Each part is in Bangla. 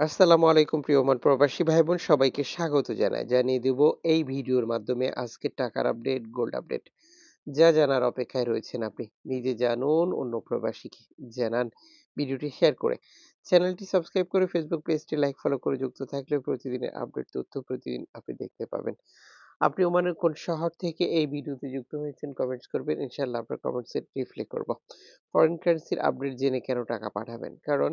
আসসালামু আলাইকুম প্রিয়মান প্রবাসী ভাই বোন সবাইকে স্বাগত জানাই। জানিয়ে দিব এই ভিডিওর মাধ্যমে আজকে টাকার আপডেট, গোল্ড আপডেট। যা জানার অপেক্ষায় রয়েছেন আপনি। নিজে জানুন, অন্য প্রবাসীকে জানান ভিডিওটি শেয়ার করে। চ্যানেলটি সাবস্ক্রাইব করে ফেসবুক পেজটি লাইক, ফলো করে যুক্ত থাকলে প্রতিদিনের আপডেট, তথ্য প্রতিদিন আপনি দেখতে পাবেন। আপনি ওমানের কোন শহর থেকে এই ভিডিওতে যুক্ত হয়েছেন কমেন্টস করবেন। ইনশাল্লাহ আপনার কমেন্টসে রিপ্লাই করব। ফরেন কারেন্সির আপডেট জেনে কেন টাকা পাঠাবেন? কারণ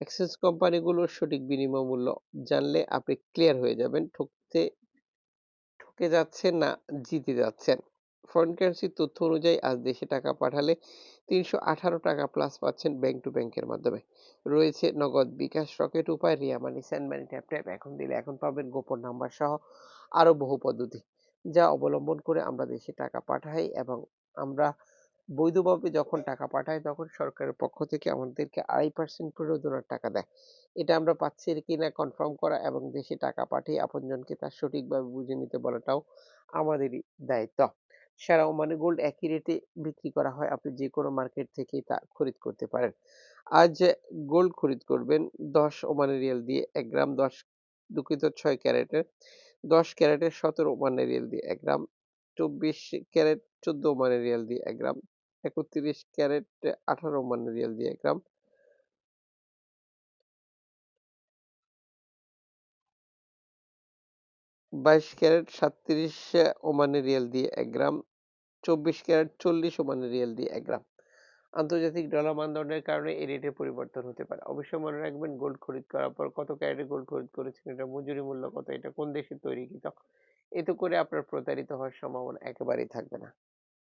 এক্সচেঞ্জ কোম্পানিগুলোর সঠিক বিনিময় মূল্য জানলে আপনি ক্লিয়ার হয়ে যাবেন, ঠকতে, ঠকে যাচ্ছেন না, জিতে যাচ্ছেন। ফরেন কারেন্সির তথ্য অনুযায়ী আজ দেশে টাকা পাঠালে তিনশো আঠারো টাকা প্লাস পাচ্ছেন ব্যাংক টু ব্যাংকের মাধ্যমে। রয়েছে নগদ বিকাশ রকেট উপায়, Ria money send money tap tap এখন দিলে এখন পাবেন গোপন নাম্বার সহ আরও বহু পদ্ধতি, যা অবলম্বন করে আমরা দেশে টাকা পাঠাই এবং আমরা বৈধভাবে যখন টাকা পাঠায়, তখন সরকারের পক্ষ থেকে আমাদেরকে আড়াই পার্সেন্ট প্রণোদনার টাকা দেয়। এটা আমরা পাচ্ছি কিনা কনফার্ম করা এবং দেশে টাকা পাঠিয়ে আপনজনকে তার সঠিকভাবে বুঝে নিতে বলাটাও আমাদেরই দায়িত্ব। সারা ওমানে গোল্ড একই রেটে বিক্রি করা হয়, আপনি যে কোনো মার্কেট থেকেই তা খরিদ করতে পারেন। আজ গোল্ড খরিদ করবেন দশ ওমানি রিয়াল দিয়ে এক গ্রাম দশ, দুঃখিত ছয় ক্যারেটের, দশ ক্যারেটের সতেরো ওমানি রিয়াল দিয়ে এক গ্রাম, চব্বিশ ক্যারেট চোদ্দ ওমানি রিয়াল দিয়ে এক গ্রাম একত্রিশ ক্যারেট আঠারো ওমানি রিয়াল দিয়ে গ্রাম বাইশ ক্যারেট সাতত্রিশ ওমানি রিয়াল দিয়ে এক গ্রাম চব্বিশ ক্যারেট চল্লিশ ওমানি রিয়াল দিয়ে এক গ্রাম আন্তর্জাতিক ডলার মানদণ্ডের কারণে এই রেটের পরিবর্তন হতে পারে। অবশ্যই মনে রাখবেন গোল্ড খরিদ করার পর কত ক্যারেটের গোল্ড খরিদ করেছেন, এটা মজুরি মূল্য কত, এটা কোন দেশে তৈরিকৃত এতে করে আপনার প্রতারিত হওয়ার সম্ভাবনা একেবারেই থাকবে না।